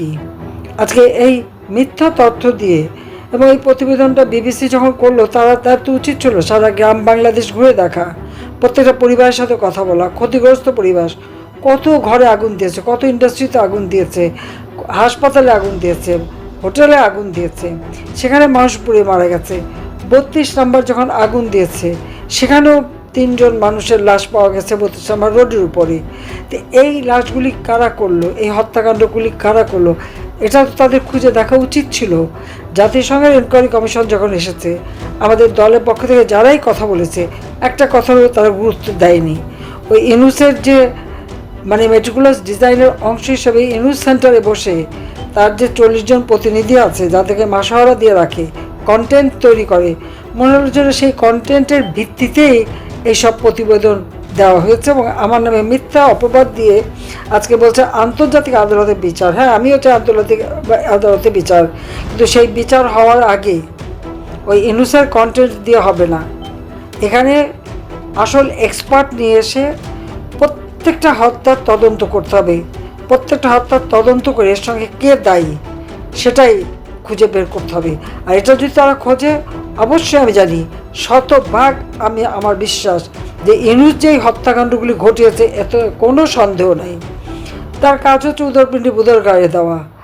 কি? আজকে এই মিথ্যা তথ্য দিয়ে এবং এই প্রতিবেদনটা বিবিসি যখন করল, তারা তার তো উচিত ছিল সারা গ্রাম বাংলাদেশ ঘুরে দেখা, প্রত্যেকটা পরিবারের সাথে কথা বলা, ক্ষতিগ্রস্ত পরিবার, কত ঘরে আগুন দিয়েছে, কত ইন্ডাস্ট্রিতে আগুন দিয়েছে, হাসপাতালে আগুন দিয়েছে, হোটেলে আগুন দিয়েছে, সেখানে মানুষ পুড়ে মারা গেছে, বত্রিশ নম্বর যখন আগুন দিয়েছে, সেখানেও তিনজন মানুষের লাশ পাওয়া গেছে নম্বর রোডের উপরে তো এই লাশগুলি কারা করল? এই হত্যাকাণ্ডগুলি কারা করল? এটা তো তাদের খুঁজে দেখা উচিত ছিল। জাতিসংঘের এনকোয়ারি কমিশন যখন এসেছে, আমাদের দলের পক্ষ থেকে যারাই কথা বলেছে, একটা কথাও তারা গুরুত্ব দেয়নি। ওই ইনুসের যে মানে মেট্রিকুলাস ডিজাইনের অংশ হিসেবে ইনুস সেন্টারে বসে, তার যে চল্লিশ জন প্রতিনিধি আছে যাদেরকে মাসহারা দিয়ে রাখে কন্টেন্ট তৈরি করে। মনে যেন সেই কন্টেন্টের ভিত্তিতেই এইসব প্রতিবেদন দেওয়া হয়েছে এবং আমার নামে মিথ্যা অপবাদ দিয়ে আজকে বলছে আন্তর্জাতিক আদালতে বিচার। হ্যাঁ আমিও চাই আন্তর্জাতিক আদালতে বিচার। কিন্তু সেই বিচার হওয়ার আগে ওই ইনুসের কন্টেন্ট দিয়ে হবে না। এখানে আসল এক্সপার্ট নিয়ে এসে প্রত্যেকটা হত্যার তদন্ত করতে হবে। প্রত্যেকটা হত্যার তদন্ত করে এর সঙ্গে কে দায়ী? সেটাই খুঁজে বের করতে হবে। আর এটা যদি তারা খোঁজে, অবশ্যই আমি জানি শতভাগ আমি আমার বিশ্বাস যে ইনুজ যেই হত্যাকাণ্ডগুলি ঘটিয়েছে, এত কোনো সন্দেহ নেই। তার কাজ হচ্ছে উদরপিণ্ডি বুধের গায়ে দেওয়া।